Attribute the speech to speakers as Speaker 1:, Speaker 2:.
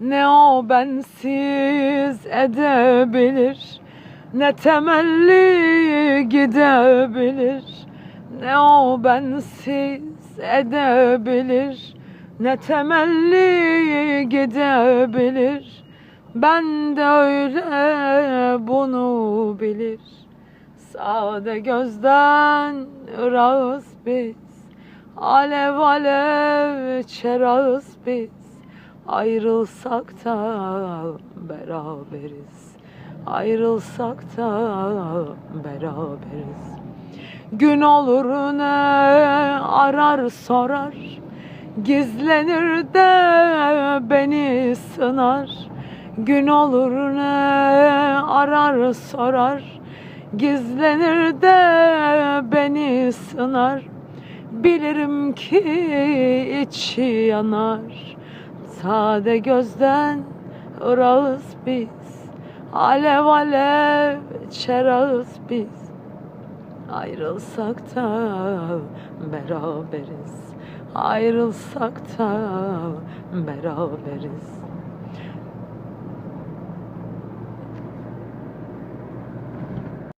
Speaker 1: Ne o bensiz edebilir? Ne temelli gidebilir? Ne o bensiz edebilir? Ne temelli gidebilir? Ben de öyle bunu bilir. Sade gözden ırağız biz. Alev alev çerağız biz Ayrılsak da beraberiz. Ayrılsak da beraberiz. Gün olur ne arar sorar. Gizlenir de beni sınar. Gün olur ne arar sorar. Gizlenir de beni sınar. Bilirim ki içi yanar Sade gözden ırağız biz. Alev alev çerağız biz. Ayrılsak da beraberiz. Ayrılsak da beraberiz